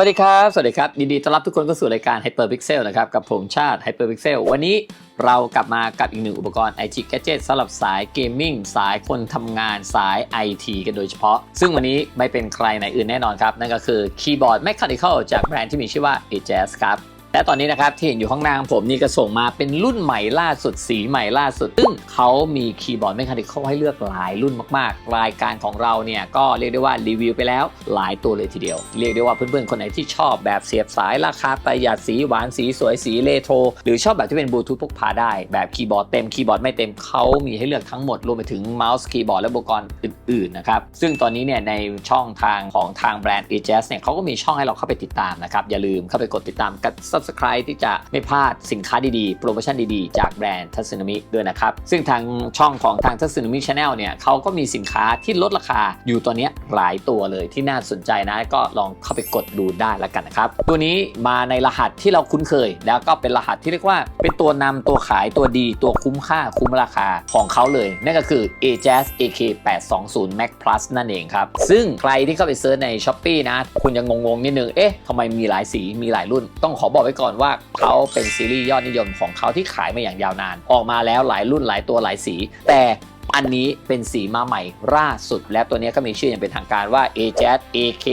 สวัสดีครับ สวัสดีครับยินดีต้อนรับทุกคนเข้าสู่รายการ Hyperpixel นะครับ กับผมชาติ Hyperpixel วันนี้เรากลับมากับอีกหนึ่งอุปกรณ์ IT Gadget สำหรับสายเกมมิ่งสายคนทำงานสาย IT กันโดยเฉพาะ ซึ่งวันนี้ไม่เป็นใครไหนอื่นแน่นอนครับ นั่นก็คือคีย์บอร์ด Mechanical จากแบรนด์ที่มีชื่อว่า a j a z ครับ และตอนนี้นะครับที่เห็นอยู่ข้างหน้าผมนี่ก็ส่งมาเป็นรุ่นใหม่ล่าสุดสีใหม่ล่าสุด ซึ่งเขามีคีย์บอร์ดเมคานิคอลให้เลือกหลายรุ่นมากๆ รายการของเราเนี่ยก็เรียกได้ว่ารีวิวไปแล้วหลายตัวเลยทีเดียว เรียกได้ว่าเพื่อนๆคนไหนที่ชอบแบบเสียบสายราคาประหยัดสีหวานสีสวยสีเลโทรหรือชอบแบบที่เป็นบลูทูธพกพาได้แบบคีย์บอร์ดเต็มคีย์บอร์ดไม่เต็มเขามีให้เลือกทั้งหมดรวมไปถึงเมาส์คีย์บอร์ดและอุปกรณ์อื่นๆนะครับซึ่งตอนนี้เนี่ยในช่องทางของทางแบรนด์ a j a z เนี่ยเขาก็มีช่องให้เราเข้าไปติดตามนะครับอย่าลืมเข้าไปกดติดตามกับ subscribe ที่จะไม่พลาดสินค้าดีๆ โปรโมชั่นดีๆ จากแบรนด์ทัศนมิด้วยนะครับ ซึ่งทางช่องของทางทัศนมิชาแนลเนี่ยเขาก็มีสินค้าที่ลดราคาอยู่ตัวนี้หลายตัวเลยที่น่าสนใจนะ ก็ลองเข้าไปกดดูได้แล้วกันนะครับ ตัวนี้มาในรหัสที่เราคุ้นเคย แล้วก็เป็นรหัสที่เรียกว่า เป็นตัวนำตัวขายตัวดีตัวคุ้มค่าคุ้มราคาของเขาเลย นั่นก็คือ Ajax AK 820 Max Plus นั่นเองครับ ซึ่งใครที่เข้าไปเซิร์ชใน s h อ p e e นะ คุณยังงงๆนิดนึง เอ๊ะทำไมมีหลายสีมีหลายรุ่น ต้องขอบอกว้ก่อนว่าเขาเป็นซีรีส์ยอดนิยมของเขาที่ขายมาอย่างยาวนาน ออกมาแล้วหลายรุ่นหลายตัวหลายสี แต่ อันนี้เป็นสีมาใหม่ล่าสุด และตัวนี้ก็มีชื่ออย่างเป็นทางการว่า Ajax AK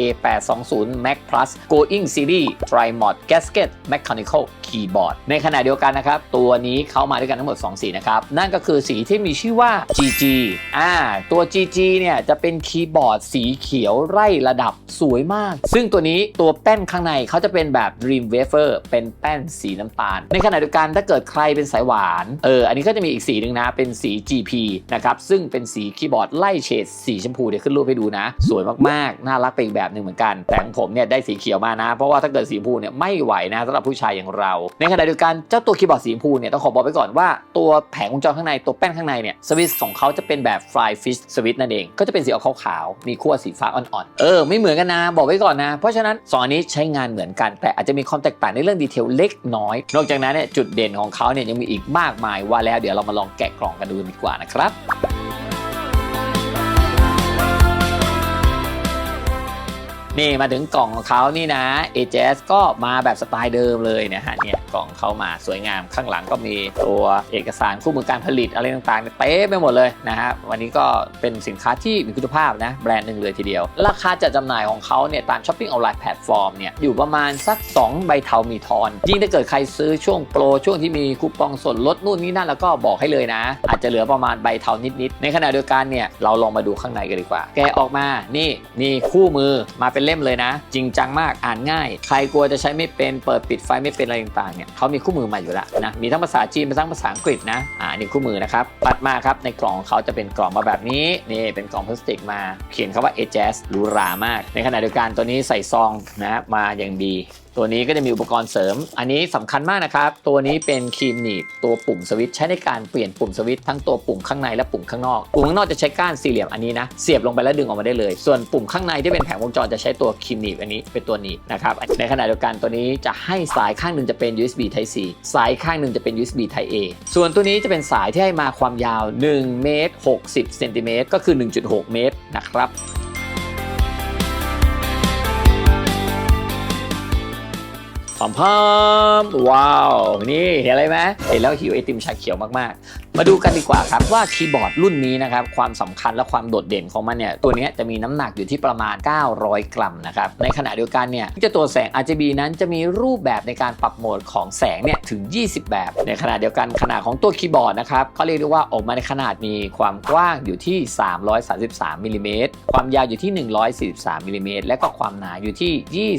820 Max Plus Going Series Tri Mod Gasket Mechanical Keyboard ในขณะเดียวกันนะครับ ตัวนี้เข้ามาด้วยกันทั้งหมด 2 สีนะครับ นั่นก็คือสีที่มีชื่อว่า GG อ่าตัว GG เนี่ยจะเป็นคีย์บอร์ดสีเขียวไร่ระดับสวยมาก ซึ่งตัวนี้ตัวแป้นข้างในเขาจะเป็นแบบ Dream Wafer เป็นแป้นสีน้ำตาล ในขณะเดียวกันถ้าเกิดใครเป็นสายหวานเอออันนี้ก็จะมีอีกสีหนึ่งนะเป็นสี GP นะครับซึ่งเป็นสีคีย์บอร์ดไล่เฉดสีชมพูเดี๋ยวขึ้นรูปให้ดูนะ สวยมากๆ น่ารักไปอีกแบบหนึ่งเหมือนกัน แต่ของผมเนี่ยได้สีเขียวมานะ เพราะว่าถ้าเกิดสีชมพูเนี่ยไม่ไหวนะสำหรับผู้ชายอย่างเรา ในขณะเดียวกันเจ้าตัวคีย์บอร์ดสีชมพูเนี่ยต้องขอบอกไว้ก่อนว่าตัวแผงวงจรข้างในตัวแป้นข้างในเนี่ยสวิตช์ของเขาจะเป็นแบบ fly fish switch นั่นเองก็จะเป็นสีออกขาวๆมีขั้วสีฟ้าอ่อนๆเออไม่เหมือนกันนะบอกไว้ก่อนนะ เพราะฉะนั้นสองอันนี้ใช้งานเหมือนกัน แต่อาจจะมีความแตกต่างในเรื่องดีเทลเล็กน้อย นอกจากนั้นเนี่ยจุดเด่นของเขาเนี่ยยังมีอีกมากมายว่าแล้วเดี๋ยวเรามาลองแกะกล่องกันดูดีกว่านะครับ นี่มาถึงกล่องของเขานี่นะ AJS ก็มาแบบสไตล์เดิมเลยนะฮะเนี่ยกล่องเขามาสวยงามข้างหลังก็มีตัวเอกสารคู่มือการผลิตอะไรต่างๆเต็มไปหมดเลยนะฮะวันนี้ก็เป็นสินค้าที่มีคุณภาพนะแบรนด์หนึ่งเลยทีเดียว ราคาจัดจำหน่ายของเขาเนี่ยตามช้อปปิ้งออนไลน์แพลตฟอร์มเนี่ยอยู่ประมาณสัก 2 ใบเทามีทอน ยิ่งถ้าเกิดใครซื้อช่วงโปรช่วงที่มีคูปองส่วนลดนู่นนี่นั่นแล้วก็บอกให้เลยนะ อาจจะเหลือประมาณใบเทานิดๆในขณะเดียวกันเนี่ยเราลองมาดูข้างในกันดีกว่า แกะออกมานี่นี่คู่มือมาเป็นเล่มเลยนะ จริงจังมากอ่านง่าย ใครกลัวจะใช้ไม่เป็นเปิดปิดไฟไม่เป็นอะไรต่างๆเนี่ยเขามีคู่มือมาอยู่แล้วนะมีทั้งภาษาจีนมาทั้งภาษาอังกฤษนะอ่านี่คู่มือนะครับปัดมาครับในกล่องของเขาจะเป็นกล่องมาแบบนี้นี่เป็นกล่องพลาสติกมาเขียนคำว่า a j a z หรูหรามาก ในขณะเดียวกันตัวนี้ใส่ซองนะมาอย่างดี ตัวนี้ก็จะมีอุปกรณ์เสริม อันนี้สำคัญมากนะครับ ตัวนี้เป็นครีมหนีบตัวปุ่มสวิตช์ใช้ในการเปลี่ยนปุ่มสวิตช์ทั้งตัวปุ่มข้างในและปุ่มข้างนอก ปุ่มข้างนอกจะใช้ก้านสี่เหลี่ยมอันนี้นะ เสียบลงไปแล้วดึงออกมาได้เลย ส่วนปุ่มข้างในที่เป็นแผงวงจรจะใช้ตัวครีมหนีบอันนี้เป็นตัวหนีบนะครับ ในขณะเดียวกันตัวนี้จะให้สายข้างหนึ่งจะเป็น USB Type C สายข้างหนึ่งจะเป็น USB Type A ส่วนตัวนี้จะเป็นสายที่ให้มาความยาว1เมตร60เซนติเมตรก็คือ 1.6 เมตรนะครับ พร้อมพร้อมว้าว นี่เห็นอะไรไหมเห็นแล้วหิวไอติมชาเขียวมากๆ มาดูกันดีกว่าครับว่าคีย์บอร์ดรุ่นนี้นะครับความสำคัญและความโดดเด่นของมันเนี่ยตัวนี้จะมีน้ำหนักอยู่ที่ประมาณ 900 กรัมนะครับในขณะเดียวกันเนี่ยเจ้าตัวแสง RGB นั้นจะมีรูปแบบในการปรับโหมดของแสงเนี่ยถึง 20 แบบ ในขณะเดียวกันขนาดของตัวคีย์บอร์ดนะครับเขาเรียกได้ว่าออกมาในขนาดมีความกว้างอยู่ที่ 333มิลลิเมตรความยาวอยู่ที่ 143มิลลิเมตรและก็ความหนาอยู่ที่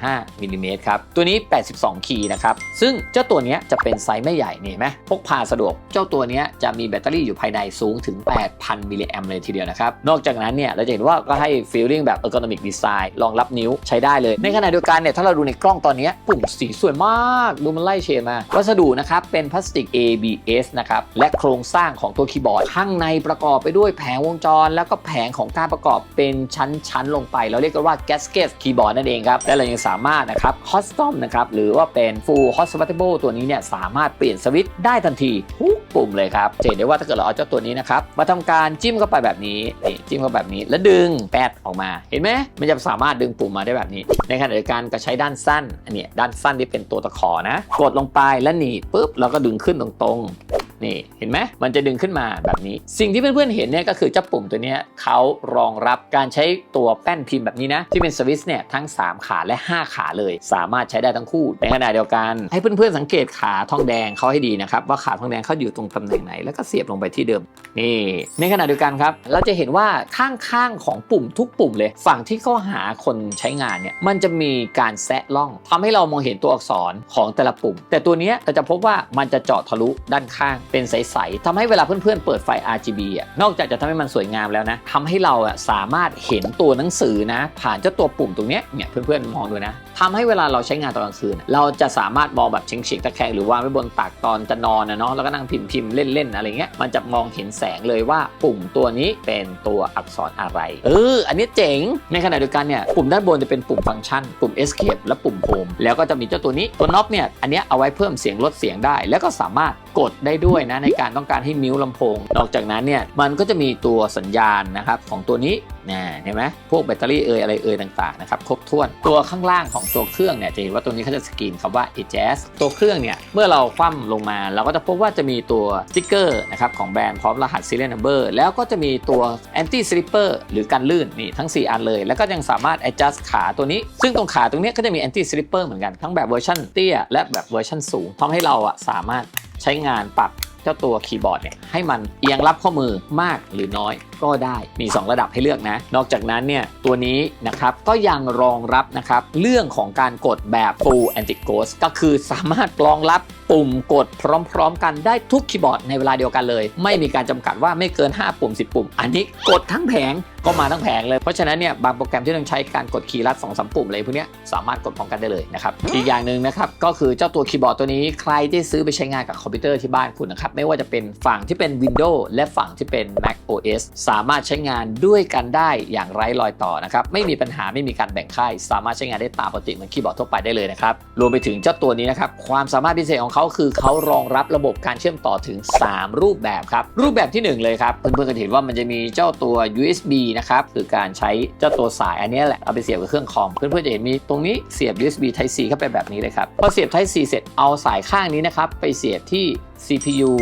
20.5มิลลิเมตรครับตัวนี้ 82 คีย์นะครับซึ่งเจ้าตัวนี้จะเป็นไซส์ไม่ใหญ่นี่ไหมพกพาสะดวกเจ้าตัวเนี้จะมีแบตเตอรี่อยู่ภายในสูงถึง 8,000 มิลลิแอมเลยทีเดียวนะครับ นอกจากนั้นเนี่ยเราจะเห็นว่าก็ให้ feeling แบบ ergonomic design รองรับนิ้วใช้ได้เลย ในขณะเดียวกันเนี่ยถ้าเราดูในกล้องตอนนี้ปุ่มสีสวยมาก ดูมันไล่เฉดมา วัสดุนะครับเป็นพลาสติก ABS นะครับและโครงสร้างของตัวคีย์บอร์ดข้างในประกอบไปด้วยแผงวงจร แล้วก็แผงของการประกอบเป็นชั้นๆลงไป เราเรียกกันว่า gasket keyboard นั่นเองครับและเรายังสามารถนะครับ custom นะครับหรือว่าเป็น full hospitable ตัวนี้เนี่ยสามารถเปลี่ยนสวิตช์ได้ทันทีทุกปุ่มเลยครับจะเห็นได้ว่าถ้าเกิดเราเอาเจ้าตัวนี้นะครับมาทำการจิ้มเข้าไปแบบนี้นี่จิ้มเข้าแบบนี้แล้วดึงแปดออกมา เห็นไหมมันจะสามารถดึงปุ่มมาได้แบบนี้ ในขณะเดียวกันก็ใช้ด้านสั้นอันนี้ด้านสั้นที่เป็นตัวตะขอนะ กดลงไปแล้วหนีบปุ๊บเราก็ดึงขึ้นตรงๆ นี่เห็นไหมมันจะดึงขึ้นมาแบบนี้ สิ่งที่เพื่อนๆเห็นเนี่ยก็คือเจ้าปุ่มตัวนี้เขารองรับการใช้ตัวแป้นพิมพ์แบบนี้นะ ที่เป็นสวิตช์เนี่ยทั้ง 3 ขาและ 5 ขาเลย สามารถใช้ได้ทั้งคู่ในขณะเดียวกัน ให้เพื่อนๆสังเกตขาทองแดงเขาให้ดีนะครับว่าขาทองแดงเขาอยู่ตรงตำแหน่งไหนแล้วก็เสียบลงไปที่เดิมนี่ในขณะเดียวกันครับเราจะเห็นว่าข้างๆของปุ่มทุกปุ่มเลย ฝั่งที่เขาหาคนใช้งานเนี่ยมันจะมีการแซะล่องทำให้เรามองเห็นตัวอักษรของแต่ละปุ่ม แต่ตัวนี้เราจะพบว่ามันจะเจาะทะลุด้านข้างเป็นใสๆทำให้เวลาเพื่อนๆเปิดไฟ RGB อะนอกจากจะทำให้มันสวยงามแล้วนะทำให้เราอะสามารถเห็นตัวหนังสือนะ ผ่านเจ้าตัวปุ่มตรงเนี้ยเนี่ยเพื่อนๆมองดูนะทำให้เวลาเราใช้งานตอนกลางคืน เราจะสามารถมองแบบเฉียงๆตะแคงหรือวางไว้บนตักตอนจะนอนนะเนาะแล้วก็นั่งพิมพ์พิมพ์เล่นๆอะไรเงี้ยมันจะมองเห็นแสงเลยว่าปุ่มตัวนี้เป็นตัวอักษรอะไร เออ อันนี้เจ๋ง ในขณะเดียวกันเนี่ยปุ่มด้านบนจะเป็นปุ่มฟังก์ชัน ปุ่ม escape และปุ่ม home แล้วก็จะมีเจ้าตัวนี้ตัวน็อปเนี่ยอันนี้เอาไว้เพิ่มเสียงลดเสียงได้ แล้วก็สามารถกดได้ด้วยนะในการต้องการให้มิวลำโพง นอกจากนั้นเนี่ยมันก็จะมีตัวสัญญาณนะครับของตัวนี้นะเห็นไหมพวกแบตเตอรี่เอ่ยอะไรเอ่ยต่างๆนะครับครบถ้วนตัวข้างล่างของตัวเครื่องเนี่ยจะเห็นว่าตัวนี้เขาจะสกรีนคำว่า a j a z ตัวเครื่องเนี่ยเมื่อเราคว่ำลงมา เราก็จะพบว่าจะมีตัวสติ๊กเกอร์นะครับของแบรนด์พร้อมรหัส serial number แล้วก็จะมีตัว anti slipper หรือกันลื่นนี่ทั้ง 4 อันเลย แล้วก็ยังสามารถ adjust ขาตัวนี้ ซึ่งตรงขาตรงนี้ก็จะมี anti slipper เหมือนกันทั้งแบบเวอร์ชันเตี้ยและแบบเวอร์ชันสูงทำให้เราอะสามารถใช้งานปรับ เจ้าตัวคีย์บอร์ดเนี่ยให้มันเอียงรับข้อมือมากหรือน้อย ก็ได้มี 2 ระดับให้เลือกนะ นอกจากนั้นเนี่ยตัวนี้นะครับก็ยังรองรับนะครับเรื่องของการกดแบบ full anti ghost ก็คือสามารถรองรับปุ่มกดพร้อมๆ กันได้ทุกคีย์บอร์ดในเวลาเดียวกันเลย ไม่มีการจำกัดว่าไม่เกิน 5 ปุ่ม 10 ปุ่ม อันนี้กดทั้งแผงก็มาทั้งแผงเลย เพราะฉะนั้นเนี่ยบางโปรแกรมที่ต้องใช้การกดคีย์ลัด2อสปุ่มอะไรพวกนี้สามารถกดพร้อมกันได้เลยนะครับ อีกอย่างหนึ่งนะครับ ก็คือเจ้าตัวคีย์บอร์ดตัวนี้ใครที่ซื้อไปใช้งานกับคอมพิวเตอร์ที่บ้านคุณนะครับ ไม่ว่าจะเป็นฝั่งที่เป็น Windows และฝั่งที่เป็น Mac OS สามารถใช้งานด้วยกันได้อย่างไร้รอยต่อนะครับไม่มีปัญหาไม่มีการแบ่งค่าย สามารถใช้งานได้ตามปกติเหมือนคีย์บอร์ดทั่วไปได้เลยนะครับรวมไปถึงเจ้าตัวนี้นะครับความสามารถพิเศษของเขาคือเขารองรับระบบการเชื่อมต่อถึง 3 รูปแบบครับรูปแบบที่ 1 เลยครับเพื่อนๆจะเห็นว่ามันจะมีเจ้าตัว USB นะครับคือการใช้เจ้าตัวสายอันนี้แหละเอาไปเสียบกับเครื่องคอมเพื่อนๆจะเห็นมีตรงนี้เสียบ USB Type C เข้าไปแบบนี้เลยครับพอเสียบ Type C เสร็จเอาสายข้างนี้นะครับไปเสียบที่ CPU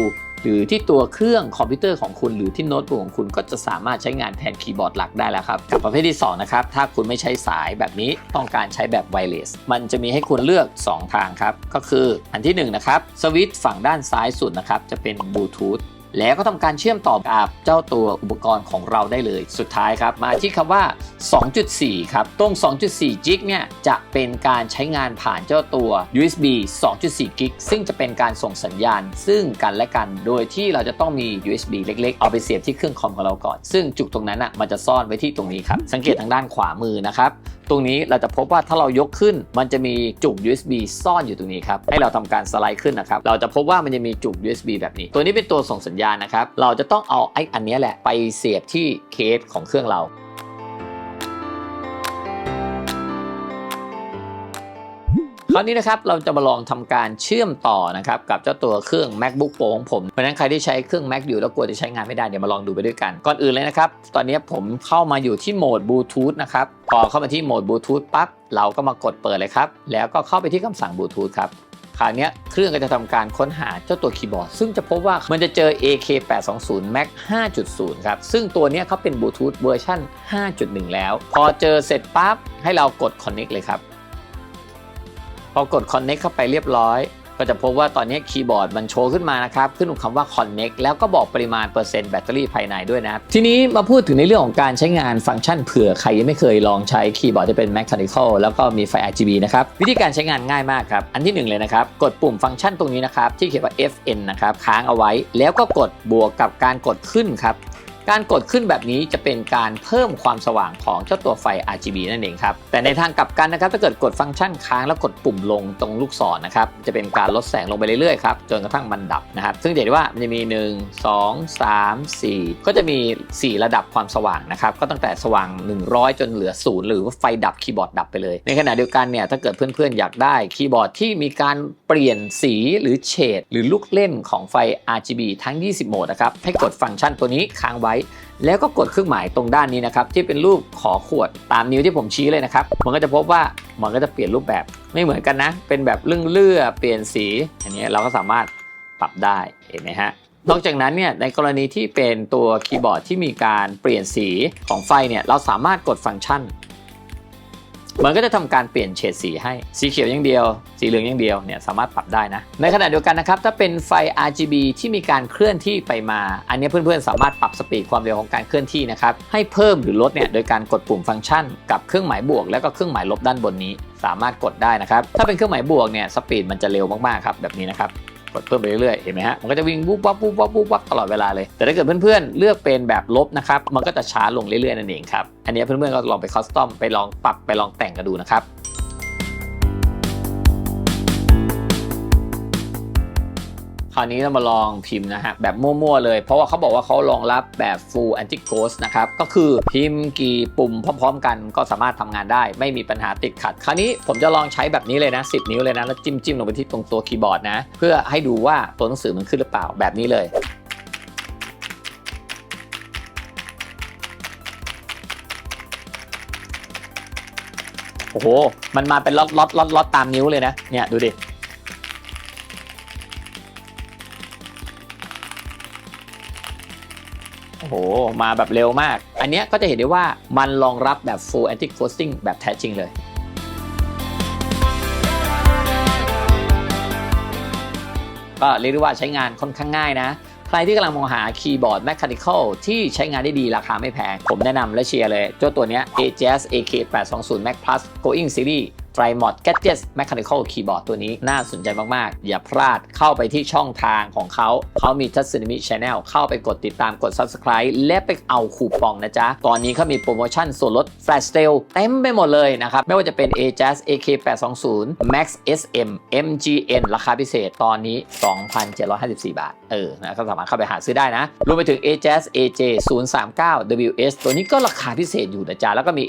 หรือที่ตัวเครื่องคอมพิวเตอร์ของคุณหรือที่โน้ตบุ๊กของคุณก็จะสามารถใช้งานแทนคีย์บอร์ดหลักได้แล้วครับ กับประเภทที่ 2 นะครับ ถ้าคุณไม่ใช้สายแบบนี้ต้องการใช้แบบไวเลสมันจะมีให้คุณเลือก 2 ทางครับ ก็คืออันที่1นะครับสวิตช์ฝั่งด้านซ้ายสุดนะครับจะเป็นบลูทูธ แล้วก็ทำการเชื่อมต่อกับเจ้าตัวอุปกรณ์ของเราได้เลย สุดท้ายครับ มาที่คำว่า 2.4 ครับ ตรง 2.4 จิกเนี่ย จะเป็นการใช้งานผ่านเจ้าตัว USB 2.4 กิก ซึ่งจะเป็นการส่งสัญญาณ ซึ่งกันและกัน โดยที่เราจะต้องมี USB เล็ก ๆ เอาไปเสียบที่เครื่องคอมของเราก่อน ซึ่งจุกตรงนั้นอะ มันจะซ่อนไว้ที่ตรงนี้ครับ สังเกตทางด้านขวามือนะครับ ตรงนี้เราจะพบว่าถ้าเรายกขึ้น มันจะมีจุก USB ซ่อนอยู่ตรงนี้ครับ ให้เราทำการสไลด์ขึ้นนะครับ เราจะพบว่ามันจะมีจุก USB แบบนี้ ตัวนี้เป็นตัวส่งสัญญาณนะครับ เราจะต้องเอาไอ้อันนี้แหละไปเสียบที่เคสของเครื่องเราคราวนี้นะครับเราจะมาลองทำการเชื่อมต่อนะครับกับเจ้าตัวเครื่อง macbook pro ของผมเพราะฉะนั้นใครที่ใช้เครื่อง mac อยู่แล้วกลัวจะใช้งานไม่ได้เดี๋ยวมาลองดูไปด้วยกัน ก่อนอื่นเลยนะครับ ตอนนี้ผมเข้ามาอยู่ที่โหมดบลูทูธนะครับพอเข้ามาที่โหมดบลูทูธปั๊บเราก็มากดเปิดเลยครับ แล้วก็เข้าไปที่คำสั่งบลูทูธครับ ราวนี้เครื่องก็จะทำการค้นหาเจ้าตัวคีย์บอร์ด ซึ่งจะพบว่ามันจะเจอ AK820 Mac 5.0 ครับ ซึ่งตัวนี้เขาเป็นบลูทูธเวอร์ชัน5.1 แล้ว พอเจอเสร็จปั๊บให้เรากด Connect เลยครับ พอกด Connect เข้าไปเรียบร้อย ก็จะพบว่าตอนนี้คีย์บอร์ดมันโชว์ขึ้นมานะครับ ขึ้นคำว่า Connect แล้วก็บอกปริมาณเปอร์เซ็นต์แบตเตอรี่ภายในด้วยนะทีนี้มาพูดถึงในเรื่องของการใช้งานฟังก์ชันเผื่อใครยังไม่เคยลองใช้คีย์บอร์ดที่เป็น Mechanical แล้วก็มีไฟ RGB นะครับวิธีการใช้งานง่ายมากครับอันที่หนึ่งเลยนะครับ กดปุ่มฟังก์ชันตรงนี้นะครับที่เขียนว่า FN นะครับค้างเอาไว้ แล้วก็กดบวกกับการกดขึ้นครับ การกดขึ้นแบบนี้จะเป็นการเพิ่มความสว่างของเจ้าตัวไฟ RGB นั่นเองครับ แต่ในทางกลับกันนะครับ ถ้าเกิดกดฟังก์ชันค้างแล้วกดปุ่มลงตรงลูกศรนะครับ จะเป็นการลดแสงลงไปเรื่อยๆครับ จนกระทั่งมันดับนะครับ ซึ่งจะเห็นว่ามันจะมี 1 2 3 4 ก็จะมี 4 ระดับความสว่างนะครับ ก็ตั้งแต่สว่าง 100 จนเหลือศูนย์หรือว่าไฟดับคีย์บอร์ดดับไปเลย ในขณะเดียวกันเนี่ย ถ้าเกิดเพื่อนๆอยากได้คีย์บอร์ดที่มีการเปลี่ยนสีหรือเฉดหรือลูกเล่นของไฟ RGB ทั้ง 20 โหมดนะครับ ให้กดฟังก์ชันตัวนี้ค้างไว้แล้วก็กดเครื่องหมายตรงด้านนี้นะครับที่เป็นรูปขอขวดตามนิ้วที่ผมชี้เลยนะครับมันก็จะพบว่ามันก็จะเปลี่ยนรูปแบบไม่เหมือนกันนะ เป็นแบบเลื่องเลื่อเปลี่ยนสี อันนี้เราก็สามารถปรับได้เห็นไหมฮะนอกจากนั้นเนี่ยในกรณีที่เป็นตัวคีย์บอร์ดที่มีการเปลี่ยนสีของไฟเนี่ยเราสามารถกดฟังก์ชัน มันก็จะทำการเปลี่ยนเฉดสีให้ สีเขียวอย่างเดียว สีเหลืองอย่างเดียวเนี่ยสามารถปรับได้นะ ในขณะเดียวกันนะครับ ถ้าเป็นไฟ RGB ที่มีการเคลื่อนที่ไปมา อันนี้เพื่อนๆ สามารถปรับสปีดความเร็วของการเคลื่อนที่นะครับ ให้เพิ่มหรือลดเนี่ยโดยการกดปุ่มฟังก์ชัน กับเครื่องหมายบวก แล้วก็เครื่องหมายลบด้านบนนี้ สามารถกดได้นะครับ ถ้าเป็นเครื่องหมายบวกเนี่ยสปีดมันจะเร็วมากๆครับแบบนี้นะครับ กดเพิ่มไปเรื่อยๆเห็นไหมฮะมันก็จะวิ่งวุบวับวุบวับวุบวับตลอดเวลาเลย แต่ถ้าเกิดเพื่อนๆเลือกเป็นแบบลบนะครับมันก็จะช้าลงเรื่อยๆนั่นเองครับอันนี้เพื่อนๆก็ลองไปคัสตอมไปลองปรับไปลองแต่งกันดูนะครับ ราวนี้เรามาลองพิมพ์นะฮะแบบมั่วๆเลย เพราะว่าเขาบอกว่าเขารองรับแบบ full anti ghost นะครับ ก็คือพิมพ์กี่ปุ่มพร้อมๆกันก็สามารถทำงานได้ ไม่มีปัญหาติดขัด คราวนี้ผมจะลองใช้แบบนี้เลยนะ 10 นิ้วเลยนะ แล้วจิ้มจิ้มๆลงไปที่ตรงตัวคีย์บอร์ดนะ เพื่อให้ดูว่าตัวหนังสือมันขึ้นหรือเปล่าแบบนี้เลยโอ้โห มันมาเป็นล็อตล็อตล็อตล็อตตามนิ้วเลยนะ เนี่ย ดูดิ มาแบบเร็วมาก อันนี้ก็จะเห็นได้ว่ามันรองรับแบบ full anti ghosting แบบแท้จริงเลยก็เรียกได้ว่าใช้งานค่อนข้างง่ายนะ ใครที่กำลังมองหาคีย์บอร์ด Mechanical ที่ใช้งานได้ดีราคาไม่แพง ผมแนะนำและเชียร์เลยเจ้าตัวนี้ AJS AK820 Max Plus Going Series t r i m o d Gadgets Mechanical Keyboard ตัวนี้น่าสนใจมาก ๆ อย่าพลาดเข้าไปที่ช่องทางของเขา เขามี t a t s u n i m i Channel เข้าไปกดติดตามกด Subscribe และไปเอาคูปองนะจ๊ะ ตอนนี้เขามีโปรโมชั่นส่วนลด Flash Sale เต็มไปหมดเลยนะครับ ไม่ว่าจะเป็น AJAS AK820 Max SM MGN ราคาพิเศษตอนนี้ 2,754 บาท เออนะก็สามารถเข้าไปหาซื้อได้นะรวมไปถึง AJAS AJ 039 WS ตัวนี้ก็ราคาพิเศษอยู่นะจ๊ะแล้วก็มี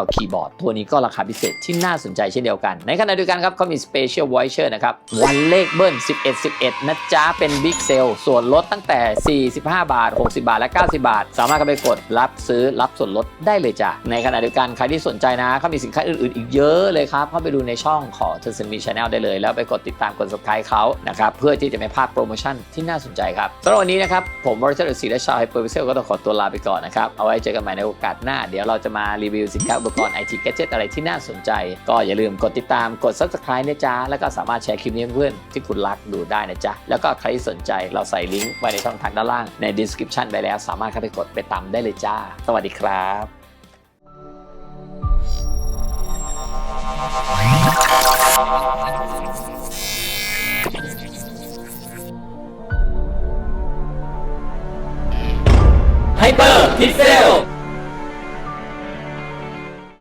AJAS AK 992 SL Keyboard ตัวนี้ก็ราคาพิเศษที่น่าสนใจเช่นเดียวกัน ในขณะเดียวกันครับเขามี Special Voucher นะครับ วันเลขเบิ้ล 11 11 นะจ๊ะ เป็น Big Sale ส่วนลดตั้งแต่ 45 บาท 60 บาท และ 90 บาท สามารถเข้าไปกดรับซื้อรับส่วนลดได้เลยจ้ะ ในขณะเดียวกันใครที่สนใจนะเขามีสินค้าอื่นๆ อีกเยอะเลยครับเข้าไปดูในช่องของ t e n c e n t Channel ได้เลย แล้วไปกดติดตามกด subscribe เขานะครับเพื่อที่จะไม่พลาดโปรโมชั่นที่น่าสนใจครับสำหรับวันนี้นะครับผมบริษัทสีและชาวไฮเปอร์วิเซลก็ต้องขอตัวลาไปก่อนนะครับเอาไว้เจอกันใหม่ในโอกาสหน้า เดี๋ยวเราจะมารีวิวสินค้าอุปกรณ์ไอทีแกจิตอะไรที่น่าสนใจ ก็อย่าลืมกดติดตามกด subscribe นะจ๊ะ แล้วก็สามารถแชร์คลิปนี้ให้เพื่อนที่คุณรักดูได้นะจ๊ะ แล้วก็ใครที่สนใจเราใส่ลิงก์ไว้ในช่องทางด้านล่างใน description ไปแล้ว สามารถเข้าไปกดไปตามได้เลยจ้า สวัสดีครับไฮเปอร์พิเซล